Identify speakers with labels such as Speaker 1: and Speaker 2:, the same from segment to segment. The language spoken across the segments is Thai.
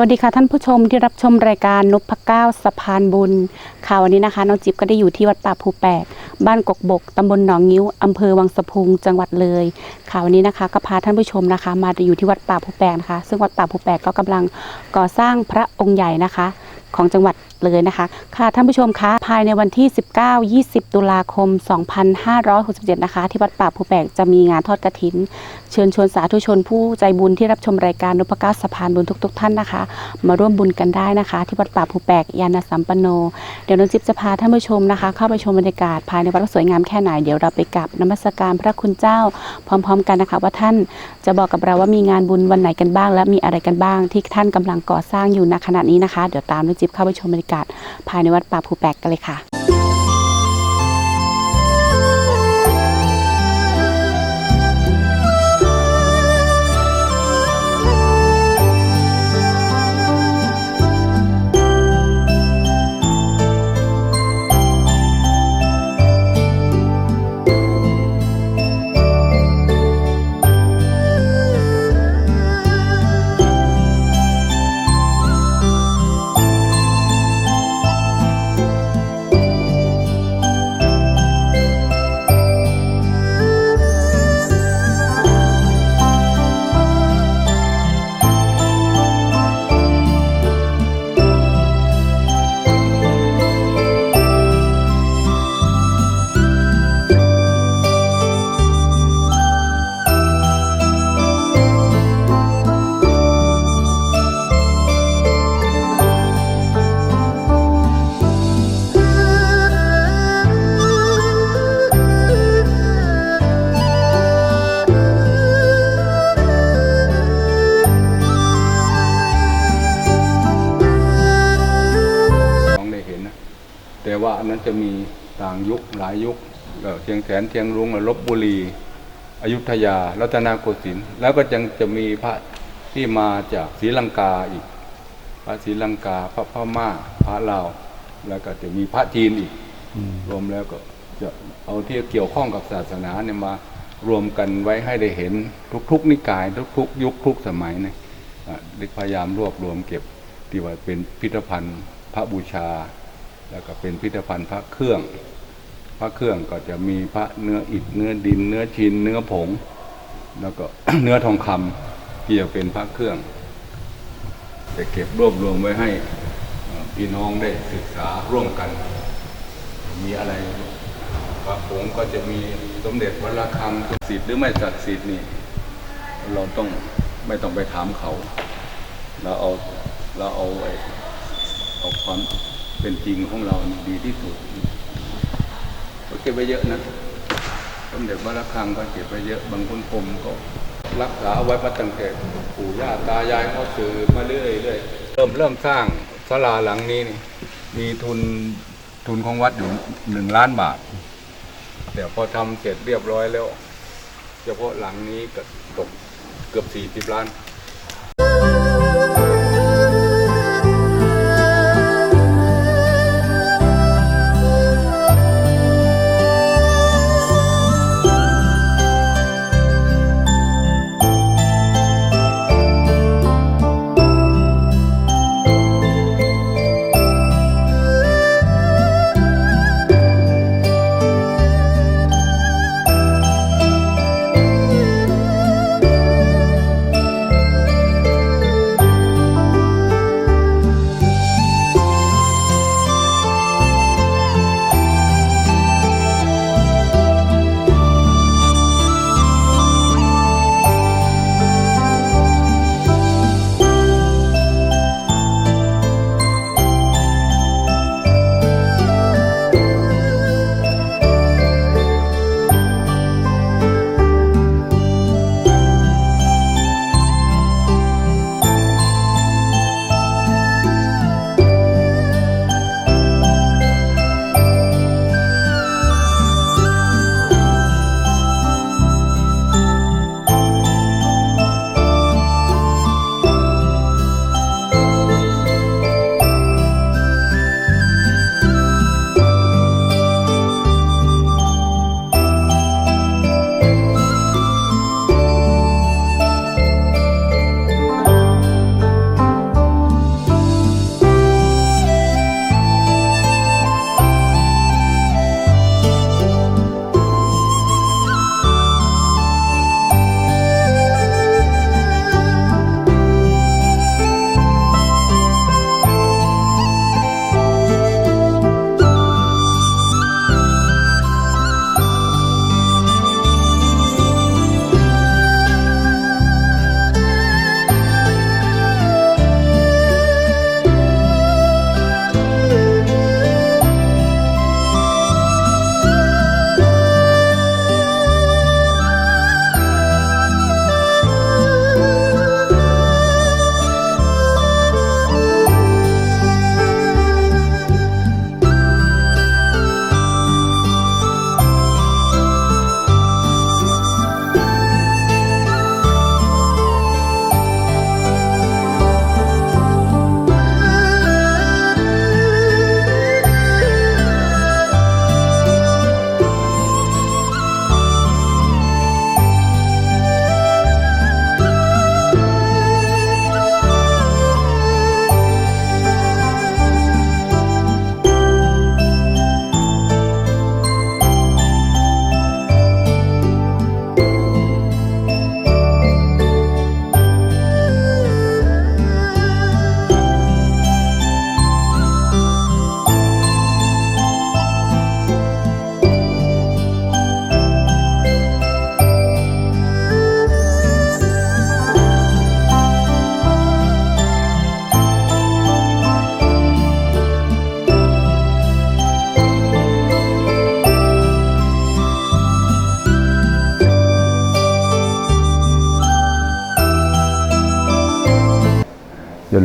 Speaker 1: วัสดีค่ะท่านผู้ชมที่รับชมรายการนพเก้าสะพานบุญค่ะวันนี้นะคะน้องจิ๊บก็ได้อยู่ที่วัดป่าภูแปกบ้านกกบกตำบลหนองงิ้วอำเภอวังสะพุงจังหวัดเลยค่ะวันนี้นะคะก็พาท่านผู้ชมนะคะ มาอยู่ที่วัดป่าภูแปกนะคะซึ่งวัดป่าภูแปกก็กำลังก่อสร้างพระองค์ใหญ่นะคะ ของจังหวัด เลยนะคะ ค่ะท่านผู้ชมคะภายในวันที่ 19-20 ตุลาคม 2567 นะคะ ที่วัดป่าภูแปกจะมีงานทอดกระถิน เชิญชวนสาธุชนผู้ใจบุญที่รับชมรายการนพก้าสะพานบุญทุก ๆ ท่านนะคะ มาร่วมบุญกันได้นะคะ ที่วัดป่าภูแปกยานาสัมปันโน เดี๋ยวน้องจิ๊บจะพาท่านผู้ชมนะคะ เข้าไปชมบรรยากาศภายในวัดสวยงามแค่ไหนเดี๋ยวเราไปกราบนมัสการพระคุณเจ้าพร้อม ๆ กันนะคะ ว่าท่านจะบอกกับเราว่ามีงานบุญวันไหนกันบ้าง และมีอะไรกันบ้างที่ท่านกำลังก่อสร้างอยู่ณขณะนี้นะคะ เดี๋ยวตามน้องจิ๊บเข้าไปชมบรรยากาศภายในวัดป่าภูแปกกันเลยค่ะ
Speaker 2: จะมีต่างยุคหลายยุคเอ่อเชียงแสนเชียงรุ้งลบบุรีอยุธยารัตนโกสินทร์แล้วก็ยังจะมีพระที่มาจากศรีลังกาอีก พระศรีลังกา พระพม่าพระลาวแล้วก็จะมีพระจีนอีกรวมแล้วก็จะเอาที่เกี่ยวข้องกับศาสนาเนี่ยมารวมกันไว้ให้ได้เห็นทุกๆนิกาย ทุกๆ ยุคทุกสมัยเนี่ยอะได้พยายามรวบรวมเก็บที่ว่าเป็นพิพิธภัณฑ์พระบูชา แล้วก็เป็นพิพิธภัณฑ์พระเครื่อง พระเครื่องก็จะมีพระเนื้ออิฐเนื้อดิน เนื้อชิน เนื้อผง แล้วก็เนื้อทองคำที่จะเป็นพระเครื่องจะเก็บรวบรวมไว้ให้พี่น้องได้ศึกษาร่วมกัน มีอะไรพระผงก็จะมีสมเด็จวัดระฆังศักดิ์สิทธิ์หรือไม่ศักดิ์สิทธิ์นี่เราต้องไม่ต้องไปถามเขา เราเอาเราเอาไอ้เอาความ เป็นจริงของเรานี่ดีที่สุดก็เก็บไว้เยอะนะสมเด็จวัดระฆังก็เก็บไว้เยอะบางคนผมก็รักษาไว้มาตั้งแต่ปู่ย่าตายายเขาสืบมาเรื่อยเรื่อยเริ่มเริ่มสร้างศาลาหลังนี้นี่มีทุนทุนของวัดอยู่หนึ่งล้านบาทแต่พอทำเสร็จเรียบร้อยแล้ว เฉพาะหลังนี้ก็ตกเกือบสี่สิบล้าน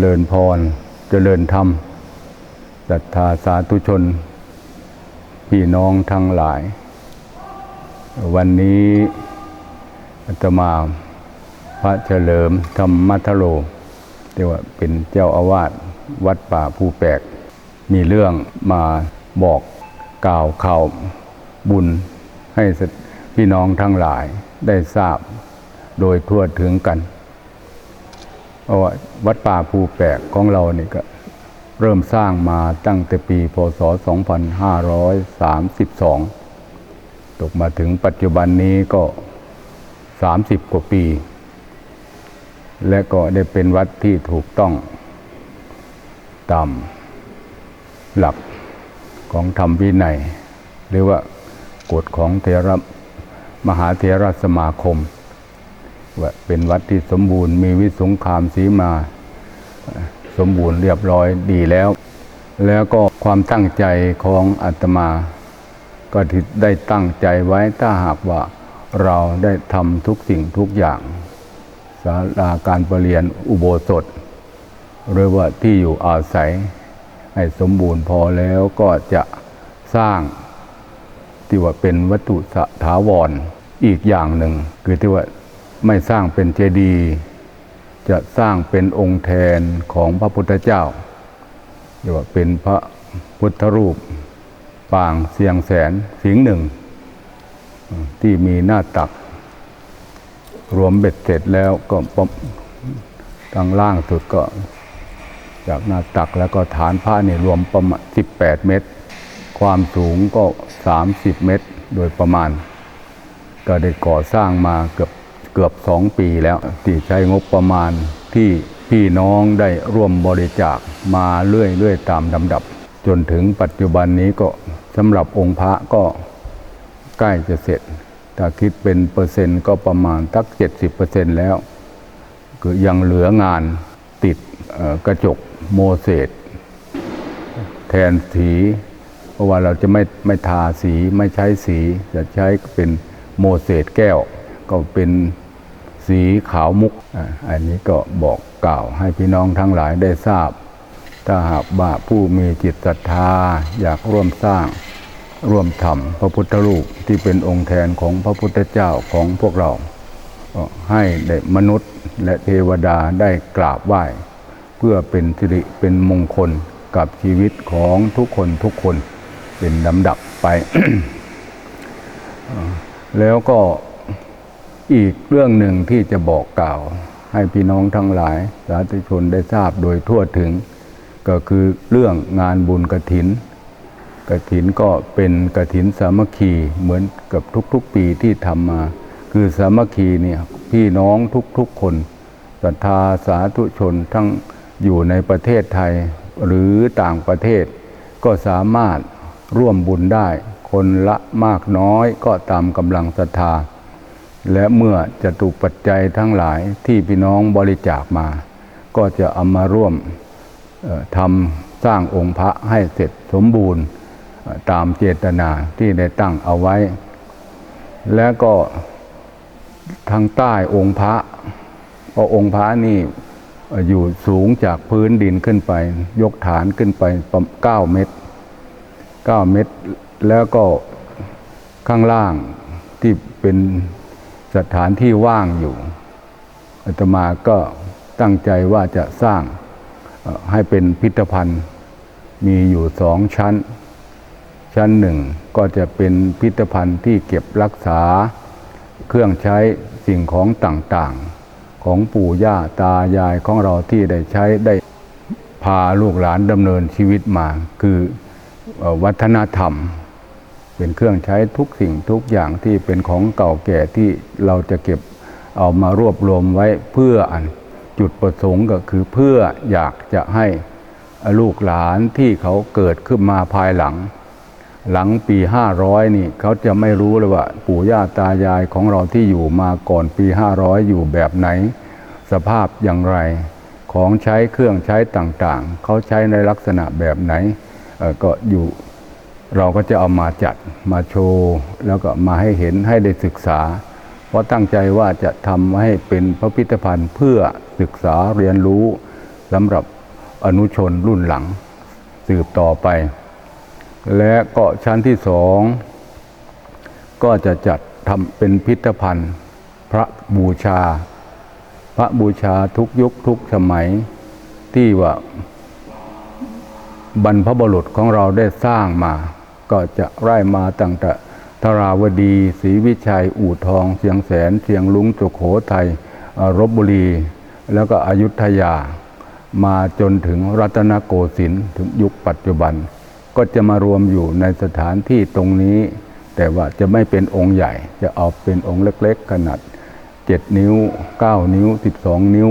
Speaker 2: ริญพร เจริญธรรมศรัทธาสาธุชน พี่น้องทั้งหลาย วันนี้อาตมาพระเฉลิมธรรมัทโรเรียกว่าเป็นเจ้าอาวาสวัดป่าภูแปกมีเรื่องมาบอกกล่าวข่าวบุญให้พี่น้องทั้งหลายได้ทราบโดยทั่วถึงกัน เพราว่าวัดป่าภูแปกของเรานี่ก็เริ่มสร้างมาตั้งแต่ปี พศ 2532 ตกมาถึงปัจจุบันนี้ก็ 30 กว่าปี และก็ได้เป็นวัดที่ถูกต้องตามหลักของธรรมวินัย หรือว่ากฎของเทระมหาเทรสมาคม ว่าเป็นวัดที่สมบูรณ์มีวิสุงคามสีมา สมบูรณ์เรียบร้อยดีแล้ว แล้วก็ความตั้งใจของอาตมา ก็ที่ได้ตั้งใจไว้ถ้าหากว่าเราได้ทำทุกสิ่งทุกอย่างศาลาการประเรียนอุโบสถ หรือว่าที่อยู่อาศัย ให้สมบูรณ์พอแล้วก็จะสร้างที่ว่าเป็นวัตถุสถาวรอีกอย่างหนึ่ง คือที่ว่า ไม่สร้างเป็นเจดีย์จะสร้างเป็นองค์แทนของพระพุทธเจ้าเรียกว่าเป็นพระพุทธรูปปางเสียงแสนสิงหนึ่ง ที่มีหน้าตัก รวมเบ็ดเสร็จแล้วก็ประทางล่างสุดก็ จากหน้าตักแล้วก็ฐานผ้านี่รวมประมาณ 18 เมตร ความสูงก็ 30 เมตรโดยประมาณ ก็ได้ก่อสร้างมาเกือบ เกือบสองปีแล้วที่ใช้งบประมาณที่พี่น้องได้ร่วมบริจาคมาเรื่อยๆตามลำดับ จนถึงปัจจุบันนี้ก็สำหรับองค์พระก็ใกล้จะเสร็จ ถ้าคิดเป็นเปอร์เซ็นต์ก็ประมาณทัก 70%แล้ว คือยังเหลืองานติดกระจกโมเสสแทนสี เพราะว่าเราจะไม่ไม่ทาสีไม่ใช้สี จะใช้เป็นโมเสสแก้ว ก็เป็น สีขาวมุก อันนี้ก็บอกกล่าวให้พี่น้องทั้งหลายได้ทราบ ถ้าหากว่าผู้มีจิตศรัทธาอยากร่วมสร้างร่วมทำพระพุทธรูปที่เป็นองค์แทนของพระพุทธเจ้าของพวกเราก็ให้ได้มนุษย์และเทวดาได้กราบไหว้ เพื่อเป็นสิริเป็นมงคลกับชีวิตของทุกคนทุกคนเป็นลำดับไป แล้วก็ อีกเรื่องหนึ่งที่จะบอกกล่าว ให้พี่น้องทั้งหลาย สาธุชนได้ทราบโดยทั่วถึง ก็คือเรื่องงานบุญกระถินกระถินก็เป็นกระถินสามัคคีเหมือนกับทุกๆปีที่ทำมา คือสามัคคีเนี่ยพี่น้องทุกๆคนศรัทธาสาธุชนทั้งอยู่ในประเทศไทยหรือต่างประเทศ ก็สามารถร่วมบุญได้ คนละมากน้อยก็ตามกำลังศรัทธา และเมื่อจะถูกปัจจัยทั้งหลายที่พี่น้องบริจาคมา ก็จะเอามาร่วมทำสร้างองค์พระให้เสร็จสมบูรณ์ตามเจตนาที่ได้ตั้งเอาไว้ และก็ทางใต้องค์พระเพราะองค์พระนี่อยู่สูงจากพื้นดินขึ้นไป ยกฐานขึ้นไปประมาณ9เมตร9เมตร แล้วก็ข้างล่างที่เป็น สถานที่ว่างอยู่อาตมาก็ตั้งใจว่าจะสร้างให้เป็นพิพิธภัณฑ์มีอยู่สองชั้น ชั้นหนึ่งก็จะเป็นพิพิธภัณฑ์ที่เก็บรักษา เครื่องใช้สิ่งของต่างๆ ของปู่ย่าตายายของเราที่ได้ใช้ได้พาลูกหลานดำเนินชีวิตมา คือวัฒนธรรม เป็นเครื่องใช้ทุกสิ่งทุกอย่างที่เป็นของเก่าแก่ที่เราจะเก็บเอามารวบรวมไว้เพื่ออันจุดประสงค์ก็คือเพื่ออยากจะให้ลูกหลานที่เขาเกิดขึ้นมาภายหลัง หลังปี 500 นี่เขาจะไม่รู้เลยว่าปู่ย่าตายายของเราที่อยู่มาก่อนปี 500 อยู่แบบไหน สภาพอย่างไร ของใช้เครื่องใช้ต่างๆ เขาใช้ในลักษณะแบบไหนก็อยู่ เราก็จะเอามาจัดมาโชว์แล้วก็มาให้เห็นให้ได้ศึกษา เพราะตั้งใจว่าจะทำให้เป็นพิพิธภัณฑ์เพื่อศึกษาเรียนรู้สำหรับอนุชนรุ่นหลังสืบต่อไป และก็ชั้นที่สองก็จะจัดทำเป็นพิพิธภัณฑ์พระบูชา พระบูชาทุกยุคทุกสมัยที่ว่าบรรพบุรุษของเราได้สร้างมา ก็จะไล่มาตั้งแต่ธราวดีศรีวิชัย อู่ทองเชียงแสนเชียงลุงสุโขทัยรบบุรี แล้วก็อยุธยา มาจนถึงรัตนโกสินทร์ถึงยุคปัจจุบัน ก็จะมารวมอยู่ในสถานที่ตรงนี้ แต่ว่าจะไม่เป็นองค์ใหญ่ จะเอาเป็นองค์เล็กๆ ขนาด 7 นิ้ว 9 นิ้ว 12 นิ้ว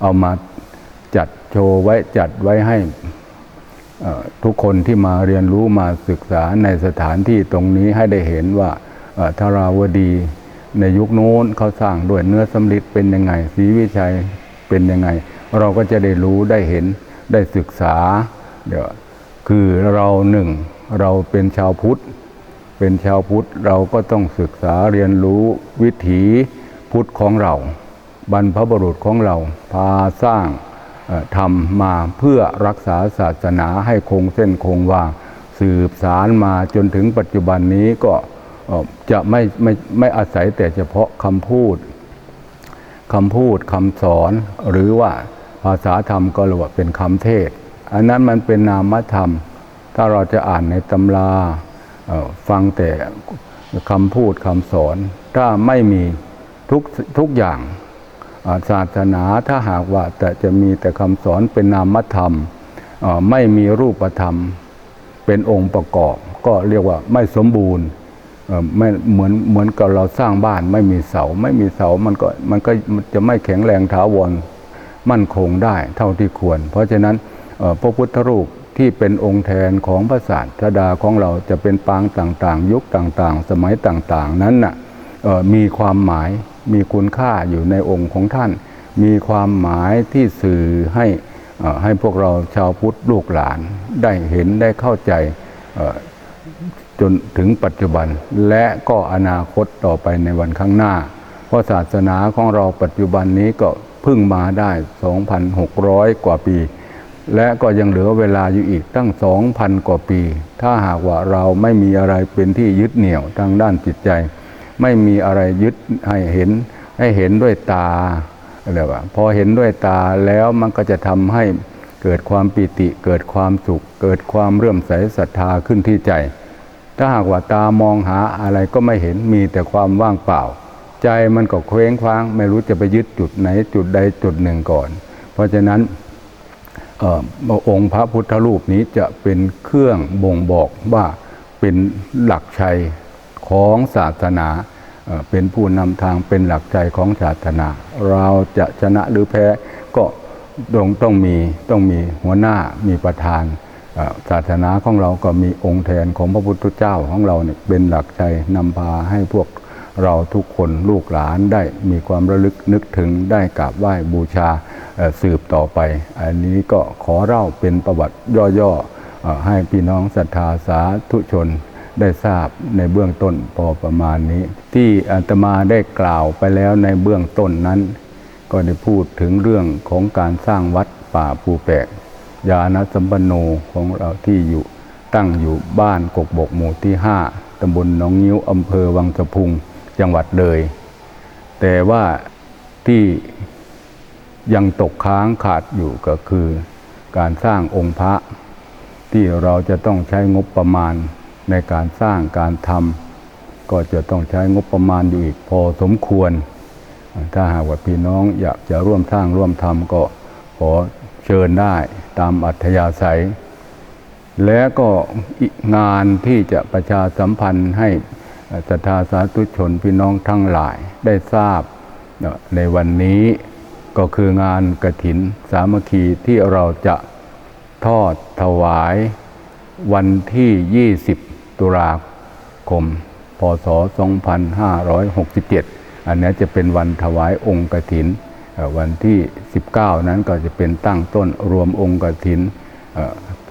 Speaker 2: เอามาจัดโชว์ไว้จัดไว้ให้ ทุกคนที่มาเรียนรู้มาศึกษาในสถานที่ตรงนี้ให้ได้เห็นว่าเอ่อธาราวดีในยุคโน้นเขาสร้างด้วยเนื้อสำลิดเป็นยังไงศรีวิชัยเป็นยังไง เราก็จะได้รู้ได้เห็นได้ศึกษาเดี๋ยวคือเราหนึ่งเราเป็นชาวพุทธ เป็นชาวพุทธเราก็ต้องศึกษาเรียนรู้วิถีพุทธของเรา บรรพบุรุษของเราพาสร้าง ทำมาเพื่อรักษาศาสนาให้คงเส้นคงวาสืบสารมาจนถึงปัจจุบันนี้ก็จะไม่ไม่ไม่อาศัยแต่เฉพาะคำพูดคำพูดคำสอนหรือว่าภาษาธรรมก็เรียกว่าเป็นคำเทศ อันนั้นมันเป็นนามธรรม ถ้าเราจะอ่านในตำราฟังแต่คำพูดคำสอน ถ้าไม่มีทุกทุกอย่าง ศาสนาถ้าหากว่าแต่จะมีแต่คำสอนเป็นนามธรรม ไม่มีรูปธรรมเป็นองค์ประกอบ ก็เรียกว่าไม่สมบูรณ์เอ่อไม่เหมือนเหมือนกับเราสร้างบ้านไม่มีเสา ไม่มีเสามันก็มันก็จะไม่แข็งแรงถาวรมั่นคงได้เท่าที่ควร เพราะฉะนั้นพระพุทธรูปที่เป็นองค์แทนของพระศาสดาของเราจะเป็นปางต่างๆ ยุคต่างๆ สมัยต่างๆ นั้นน่ะมีความหมาย มีคุณค่าอยู่ในองค์ของท่าน มีความหมายที่สื่อให้ให้พวกเราชาวพุทธลูกหลานได้เห็นได้เข้าใจจนถึงปัจจุบันและก็อนาคตต่อไปในวันข้างหน้า เพราะศาสนาของเราปัจจุบันนี้ก็เพิ่งมาได้ 2,600 กว่าปี และก็ยังเหลือเวลาอยู่อีกตั้ง 2,000 กว่าปี ถ้าหากว่าเราไม่มีอะไรเป็นที่ยึดเหนี่ยวทางด้านจิตใจ ไม่มีอะไรยึดให้เห็นให้เห็นด้วยตาอะไรว่าพอเห็นด้วยตาแล้วมันก็จะทำให้เกิดความปิติเกิดความสุข เกิดความเรื่มใสศรัทธาขึ้นที่ใจ ถ้าหากว่าตามองหาอะไรก็ไม่เห็นมีแต่ความว่างเปล่า ใจมันก็เคว้งคว้าง ไม่รู้จะไปยึดจุดไหนจุดใดจุดหนึ่งก่อน เพราะฉะนั้นอองค์พระพุทธรูปนี้จะเป็นเครื่องบ่งบอกว่าเป็นหลักชัย ของศาสนา เป็นผู้นำทางเป็นหลักใจของศาสนา เราจะชนะหรือแพ้ก็ต้องต้องมีต้องมีหัวหน้ามีประธานศาสนาของเราก็มีองค์แทนของพระพุทธเจ้าของเราเนี่ยเป็นหลักใจนำพาให้พวกเราทุกคนลูกหลานได้มีความระลึกนึกถึงได้กราบไหว้บูชาสืบต่อไป อันนี้ก็ขอเล่าเป็นประวัติย่อๆให้พี่น้องศรัทธาสาธุชน ได้ทราบในเบื้องต้นพอประมาณนี้ ที่อาตมาได้กล่าวไปแล้วในเบื้องต้นนั้น ก็ได้พูดถึงเรื่องของการสร้างวัดป่าภูแปกยาณสัมปันโนของเราที่อยู่ตั้งอยู่บ้านกกบกหมู่ที่ 5 ตำบลหนองงิ้ว อำเภอวังสะพุง จังหวัดเลย แต่ว่าที่ยังตกค้างขาดอยู่ก็คือ การสร้างองค์พระที่เราจะต้องใช้งบประมาณ ในการสร้างการทำก็จะต้องใช้งบประมาณอยู่อีกพอสมควร ถ้าหากว่าพี่น้องอยากจะร่วมสร้างร่วมทำก็ขอเชิญได้ตามอัธยาศัย และก็งานที่จะประชาสัมพันธ์ให้ศรัทธาสาธุชนพี่น้องทั้งหลายได้ทราบในวันนี้ก็คืองานกระถินสามัคคีที่เราจะทอดถวายวันที่ 20 ตุลาคม พศ 2567 อันนี้จะเป็นวันถวายองค์กถินเอ่อวันที่ 19 นั้นก็จะเป็นตั้งต้นรวมองค์กฐิน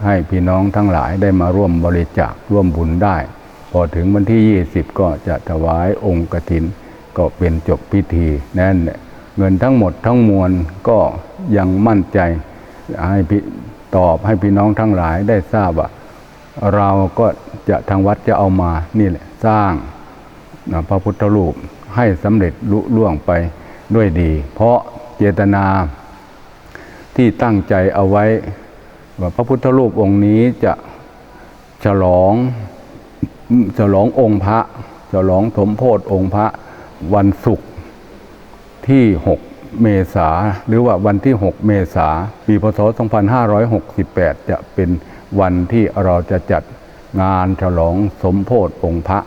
Speaker 2: ให้พี่น้องทั้งหลายได้มาร่วมบริจาคร่วมบุญได้ พอถึงวันที่ 20 ก็จะถวายองค์กฐิน ก็เป็นจบพิธีนั่นเงินทั้งหมดทั้งมวลก็ยังมั่นใจให้ตอบให้พี่น้องทั้งหลายได้ทราบว่า เราก็จะทางวัดจะเอามานี่แหละสร้างพระพุทธรูปให้สำเร็จลุล่วงไปด้วยดี เพราะเจตนาที่ตั้งใจเอาไว้ ว่าพระพุทธรูปองค์นี้จะฉลองฉลององค์พระฉลองสมโพธิองค์พระวันศุกร์ที่ 6 เมษาหรือว่าวันที่ 6 เมษาปีพศ 2568 จะเป็น วันที่เราจะจัดงานฉลองสมโพธิองค์พระ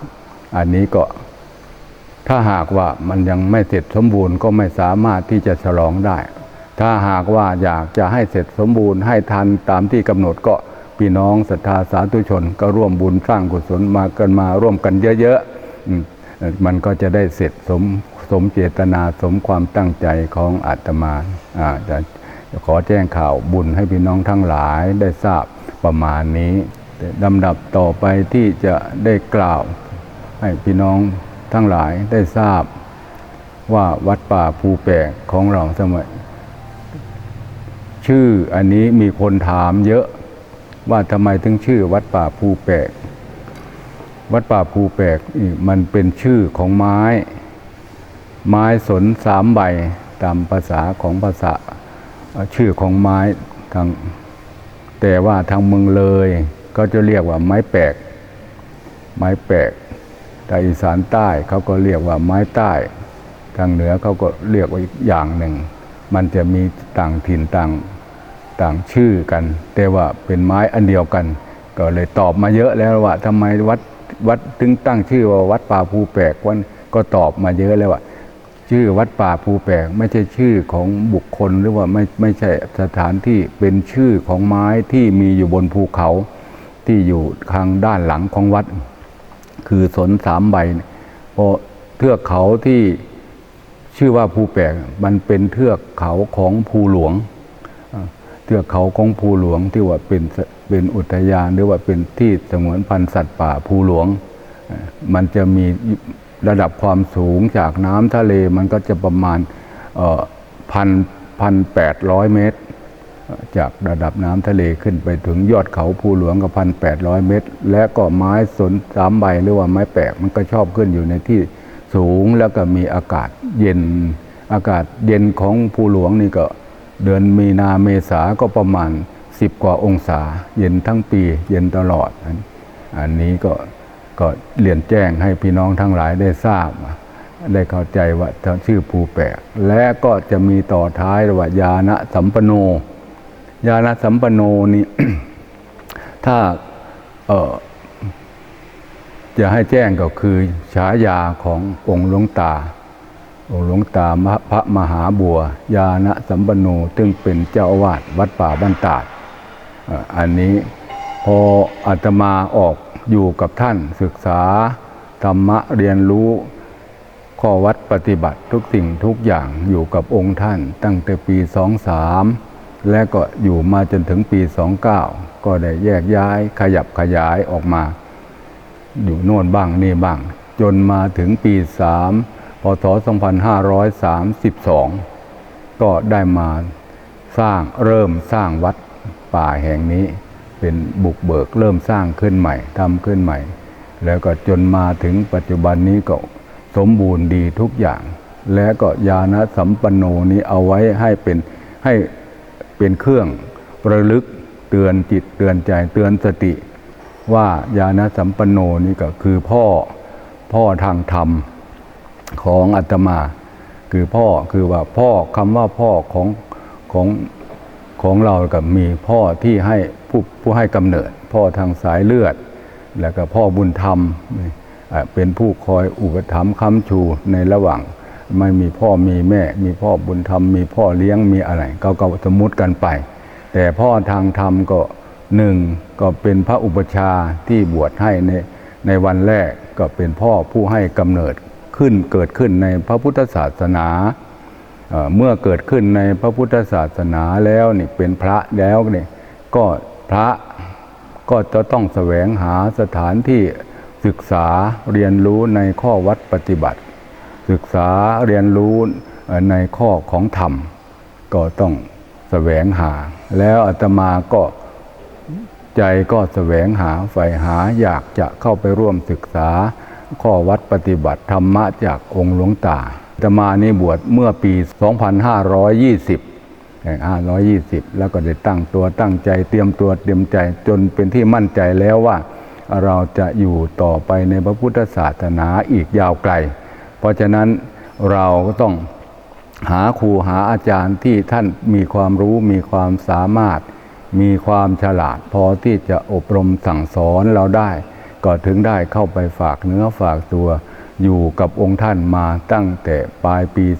Speaker 2: อันนี้ก็ถ้าหากว่ามันยังไม่เสร็จสมบูรณ์ก็ไม่สามารถที่จะฉลองได้ ถ้าหากว่าอยากจะให้เสร็จสมบูรณ์ให้ทันตามที่กำหนดก็พี่น้องศรัทธาสาธุชนก็ร่วมบุญสร้างกุศลมากันมาร่วมกันเยอะๆ มันก็จะได้เสร็จสมสมเจตนาสมความตั้งใจของอาตมาอาจะขอแจ้งข่าวบุญให้พี่น้องทั้งหลายได้ทราบ ประมาณนี้แต่ลำดับต่อไปที่จะได้กล่าว ให้พี่น้องทั้งหลายได้ทราบ ว่าวัดป่าภูแปกของเราสมัย ชื่ออันนี้มีคนถามเยอะว่าทำไมถึงชื่อวัดป่าภูแปก วัดป่าภูแปกมันเป็นชื่อของไม้ ไม้สนสามใบตามภาษาของภาษาชื่อของไม้ทาง แต่ว่าทางเมืองเลย ก็จะเรียกว่าไม้แปลก ไม้แปลกแต่อีสานใต้เขาก็เรียกว่าไม้ใต้ ทางเหนือเขาก็เรียกว่าอีกอย่างหนึ่ง มันจะมีต่างถิ่นต่างต่างชื่อกัน แต่ว่าเป็นไม้อันเดียวกัน ก็เลยตอบมาเยอะแล้วว่าทำไมวัดวัดถึงตั้งชื่อว่าวัดป่าภูแปกวันก็ตอบมาเยอะแล้วว่า ชื่อวัดป่าภูแปกไม่ใช่ชื่อของบุคคลหรือว่าไม่ไม่ใช่สถานที่เป็นชื่อของไม้ที่มีอยู่บนภูเขาที่อยู่ทางด้านหลังของวัด คือสนสามใบเพราะเทือกเขาที่ชื่อว่าภูแปกมันเป็นเทือกเขาของภูหลวงเทือกเขาของภูหลวงที่ว่าเป็นเป็นอุทยานหรือว่าเป็นที่สงวนพันธุ์สัตว์ป่าภูหลวง มันจะมี ระดับความสูงจากน้ำทะเลมันก็จะประมาณพันพันแปดร้อยเมตร จากระดับน้ำทะเลขึ้นไปถึงยอดเขาภูหลวงกับพันแปดร้อยเมตร และก็ไม้สนสามใบหรือว่าไม้แปลกมันก็ชอบขึ้นอยู่ในที่สูงแล้วก็มีอากาศเย็น อากาศเย็นของภูหลวงนี่ก็เดือนมีนาเมษาก็ประมาณ10กว่าองศา เย็นทั้งปี เย็นตลอด อันนี้ก็ ก็เรียนแจ้งให้พี่น้องทั้งหลายได้ทราบ ได้เข้าใจว่าชื่อภูแปกและก็จะมีต่อท้ายว่ายานะสัมปโนญาณสัมปโนนี่ถ้าเออจะให้แจ้งก็คือฉายาขององค์หลวงตา องค์หลวงตามะพระมหาบัวญาณสัมปโนซึ่งเป็นเจ้าอาวาสวัดป่าบ้านตาดอันนี้พออาตมาออก อยู่กับท่านศึกษา ธรรมะเรียนรู้ ข้อวัดปฏิบัติทุกสิ่งทุกอย่างอยู่กับองค์ท่าน ตั้งแต่ปี23และก็อยู่มาจนถึงปี29ก็ได้แยกย้ายขยับขยายออกมา อยู่โน่นบ้างนี่บ้าง จนมาถึงปี3พศ 2532 ก็ได้มาสร้างเริ่มสร้างวัดป่าแห่งนี้ เป็นบุกเบิกเริ่มสร้างขึ้นใหม่ทำขึ้นใหม่ แล้วก็จนมาถึงปัจจุบันนี้ก็สมบูรณ์ดีทุกอย่าง และก็ญาณสัมปันโนนี้เอาไว้ให้เป็นให้เป็นเครื่องระลึกเตือนจิตเตือนใจเตือนสติ ว่าญาณสัมปันโนนี่ก็คือพ่อพ่อทางธรรมของอาตมา คือพ่อคือว่าพ่อคำว่าพ่อของของของเรากับมีพ่อที่ให้ ผู้ผู้ให้กำเนิด พ่อทางสายเลือด แล้วก็พ่อบุญธรรมเป็นผู้คอยอุปถัมภ์ค้ำชูในระหว่าง ไม่มีพ่อมีแม่ มีพ่อบุญธรรม มีพ่อเลี้ยงมีอะไรก็ก็สมมติกันไป แต่พ่อทางธรรมก็หนึ่งก็เป็นพระอุปชาที่บวชให้ในในวันแรกก็เป็นพ่อผู้ให้กำเนิดขึ้นเกิดขึ้นในพระพุทธศาสนาเมื่อเกิดขึ้นในพระพุทธศาสนาแล้วนี่เป็นพระแล้วนี่ก็ พระก็จะต้องแสวงหาสถานที่ศึกษาเรียนรู้ในข้อวัดปฏิบัติ ศึกษาเรียนรู้ในข้อของธรรม ก็ต้องแสวงหา แล้วอาตมาก็ใจก็แสวงหาใฝ่หาอยากจะเข้าไปร่วมศึกษา ข้อวัดปฏิบัติธรรมะจากองค์หลวงตาอาตมานี่บวชเมื่อปี 2520 แห่ง520แล้วก็ได้ตั้งตัวตั้งใจเตรียมตัวเตรียมใจจนเป็นที่มั่นใจแล้วว่า เราจะอยู่ต่อไปในพระพุทธศาสนาอีกยาวไกล เพราะฉะนั้นเราก็ต้องหาครูหาอาจารย์ที่ท่านมีความรู้มีความสามารถ มีความฉลาดพอที่จะอบรมสั่งสอนเราได้ ก็ถึงได้เข้าไปฝากเนื้อฝากตัว อยู่กับองค์ท่านมาตั้งแต่ปลายปี 2523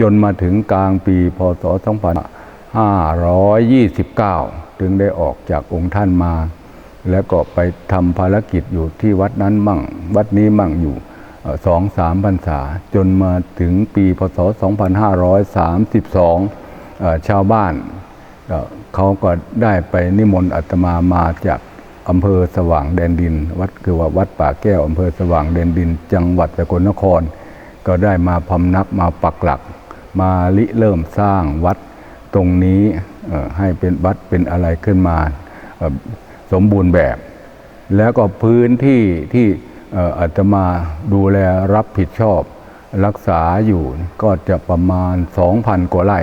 Speaker 2: จนมาถึงกลางปีพศ 2529 ถึงได้ออกจากองค์ท่านมา แล้วก็ไปทำภารกิจอยู่ที่วัดนั้นมั่ง วัดนี้มั่งอยู่สองสามพรรษา จนมาถึงปีพศ 2532 ชาวบ้านเอ่อเขาก็ได้ไปนิมนต์อาตมามาจากอำเภอสว่างแดนดิน วัดคือว่าวัดป่าแก้วอำเภอสว่างแดนดิน จังหวัดสกลนคร ก็ได้มาพำนักมาปักหลัก มาลิเริ่มสร้างวัดตรงนี้ให้เป็นวัดเป็นอะไรขึ้นมาสมบูรณ์แบบ แล้วก็พื้นที่ที่อ่ออาตมาดูแลรับผิดชอบรักษาอยู่ก็จะประมาณ 2,000 กว่าไร่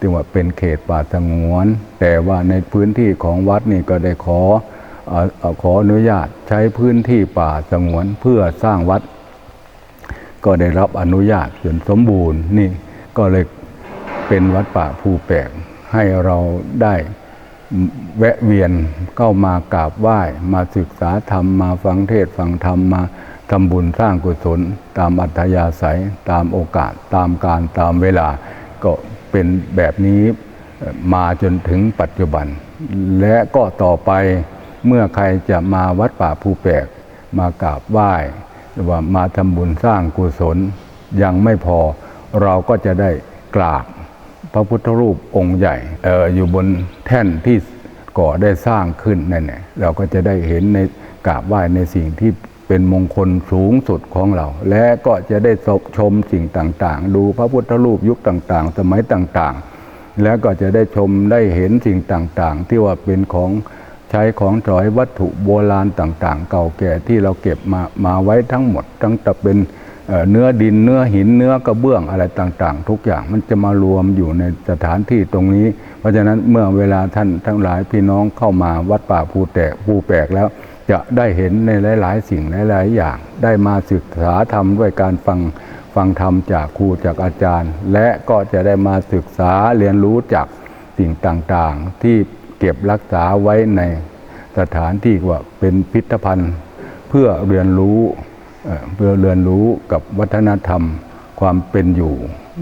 Speaker 2: ถึงว่าเป็นเขตป่าสงวน แต่ว่าในพื้นที่ของวัดนี่ก็ได้ขออขออนุญาตใช้พื้นที่ป่าสงวนเพื่อสร้างวัด ก็ได้รับอนุญาตจนสมบูรณ์นี่ ก็เลยเป็นวัดป่าภูแปกให้เราได้แวะเวียนเข้ามากราบไหว้มาศึกษาธรรมมาฟังเทศฟังธรรมมาทำบุญสร้างกุศล ตามอัธยาศัยตามโอกาสตามการตามเวลา ก็เป็นแบบนี้มาจนถึงปัจจุบัน และก็ต่อไปเมื่อใครจะมาวัดป่าภูแปกมากราบไหว้หรือว่ามาทำบุญสร้างกุศลยังไม่พอ เราก็จะได้กราบพระพุทธรูปองค์ใหญ่อออยู่บนแท่นที่ก่อได้สร้างขึ้นนั่นแหละเราก็จะได้เห็นในกราบไหว้ในสิ่งที่เป็นมงคลสูงสุดของเรา และก็จะได้ชมสิ่งต่างๆ ดูพระพุทธรูปยุคต่างๆ สมัยต่างๆ แล้วก็จะได้ชมได้เห็นสิ่งต่างๆ ที่ว่าเป็นของใช้ของถอยวัตถุโบราณต่างๆ เก่าแก่ที่เราเก็บมามาไว้ทั้งหมด ทั้งแต่เป็น เนื้อดินเนื้อหินเนื้อกระเบื้องอะไรต่างๆ ทุกอย่างมันจะมารวมอยู่ในสถานที่ตรงนี้ เพราะฉะนั้นเมื่อเวลาท่านทั้งหลายพี่น้องเข้ามาวัดป่าภูแตกภูแปกแล้ว จะได้เห็นในหลาย ๆ สิ่งหลาย ๆ อย่าง ได้มาศึกษาธรรมด้วยการฟังฟังธรรมจากครูจากอาจารย์ และก็จะได้มาศึกษาเรียนรู้จากสิ่งต่างๆ ที่เก็บรักษาไว้ในสถานที่ว่าเป็นพิพิธภัณฑ์ เพื่อเรียนรู้ เพื่อเรียนรู้กับวัฒนธรรมความเป็นอยู่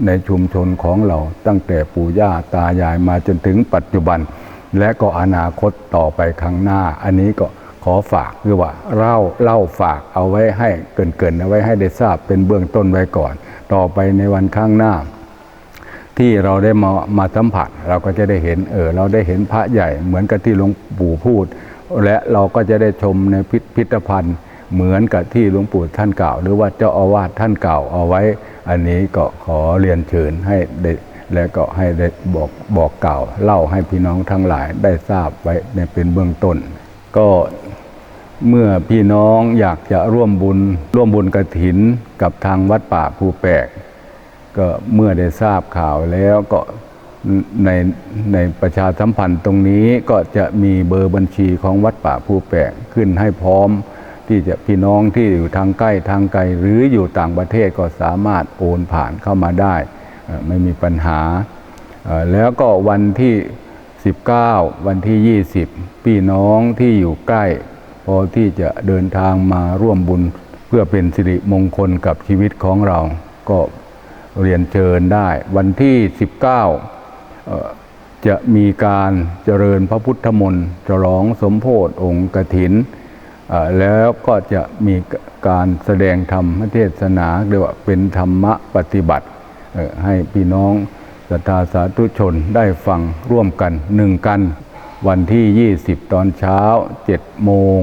Speaker 2: ในชุมชนของเราตั้งแต่ปู่ย่าตายายมาจนถึงปัจจุบัน และก็อนาคตต่อไปข้างหน้า อันนี้ก็ขอฝากคือว่าเล่าเล่าฝากเอาไว้ให้เกินๆเอาไว้ให้ได้ทราบเป็นเบื้องต้นไว้ก่อน ต่อไปในวันข้างหน้า ที่เราได้มามาสัมผัส เราก็จะได้เห็นเออเราได้เห็นพระใหญ่เหมือนกับที่หลวงปู่พูด และเราก็จะได้ชมในพิพิธภัณฑ์ เหมือนกับที่หลวงปู่ท่านกล่าว หรือว่าเจ้าอาวาสท่านกล่าวเอาไว้ อันนี้ก็ขอเรียนเชิญให้ได้และก็ให้ได้บอกบอกกล่าว เล่าให้พี่น้องทั้งหลายได้ทราบไว้ในเป็นเบื้องต้น ก็เมื่อพี่น้องอยากจะร่วมบุญ ร่วมบุญกระถินกับทางวัดป่าภูแปก ก็เมื่อได้ทราบข่าวแล้วก็ในในประชาสัมพันธ์ตรงนี้ก็จะมีเบอร์บัญชีของวัดป่าภูแปกขึ้นให้พร้อม ที่จะพี่น้องที่อยู่ทางใกล้ทางไกลหรืออยู่ต่างประเทศก็สามารถโอนผ่านเข้ามาได้ ไม่มีปัญหา แล้วก็วันที่ 19 วันที่ 20 พี่น้องที่อยู่ใกล้ พอที่จะเดินทางมาร่วมบุญ เพื่อเป็นสิริมงคลกับชีวิตของเรา ก็เรียนเชิญได้ วันที่ 19เอ่อจะมีการเจริญพระพุทธมนต์ฉลองสมโพธิองค์กถิน แล้วก็จะมีการแสดงธรรมเทศนาเรียกว่าเป็นธรรมะปฏิบัติ ให้พี่น้องศรัทธาสาธุชนได้ฟังร่วมกันหนึ่งกัน วันที่ 20 ตอนเช้า 7 โมง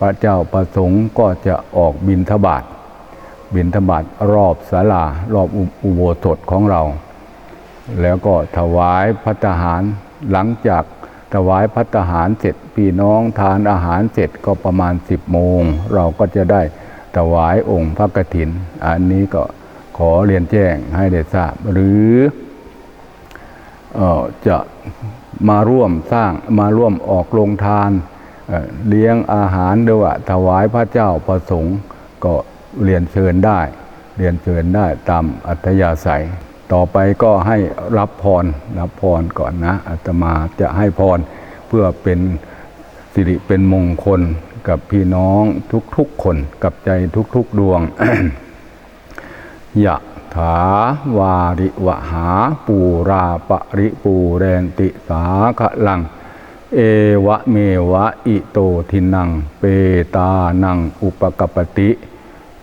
Speaker 2: พระเจ้าประสงค์ก็จะออกบินทบาทบินทบาทรอบศาลารอบอุอุโบสถของเรา แล้วก็ถวายพัตหารหลังจาก วายพัตตาหารเสร็จพี่น้องทานอาหารเสร็จก็ประมาณ 10โมง เราก็จะได้ถวายองค์พระกฐิน อันนี้ก็ขอเรียนแจ้งให้ได้ทราบ หรือออจะมาร่วมสร้างมาร่วมออกโรงทานเเลี้ยงอาหารด้วยว่าถวายพระเจ้าประสงค์ก็เรียนเชิญได้ เรียนเชิญได้ตามอัธยาศัย ต่อไปก็ให้รับพรรับพรก่อนนะอาตมาจะให้พรเพื่อเป็นสิริเป็นมงคลกับพี่น้องทุกๆคนกับใจทุกๆดวงยะถาวาริวหาปูราปริปูเรนติสาคะลัง เอวะเมวะอิโตทินัง เปตานังอุปกปติ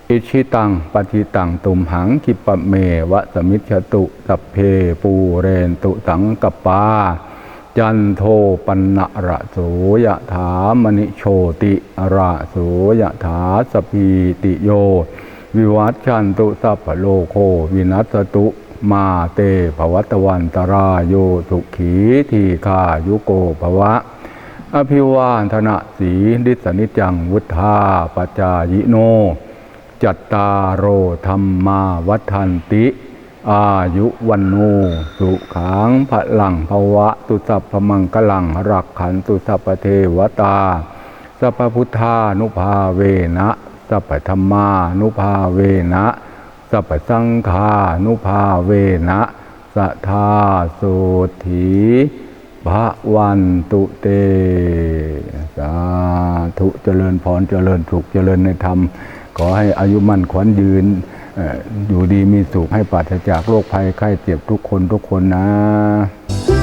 Speaker 2: อิชิตังปฏิตังตุมหังคิปะเมวะสมิชตุสัพเพปูเรนตุสังกปา จันโทปันนะระโสยะถามณิโชติระโสยะถาสพีติโย วิวัตชันตุสัพพโลโควินัสตุมาเตภวัตวันตรายโยสุขีทีคายุโกภวะ อภิวาทนะสีดิสนิจจังวุธาปจายิโน จัตตารโอธรรมาวัฏันติ อายุวันโนสุขังพลังภวะตุสัพพมังกลังรักขันตุสัพเทวตา สัพพุทธานุภาเวนะ สัพธรรมานุภาเวนะ สัพสังฆานุภาเวนะสัทธาโสถีพระวันตุเต สาธุเจริญพรเจริญสุขเจริญในธรรม ขอให้อายุมั่นขวัญยืนเอ่ออยู่ดีมีสุขให้ปราศจากโรคภัยไข้เจ็บทุกคนทุกคนนะ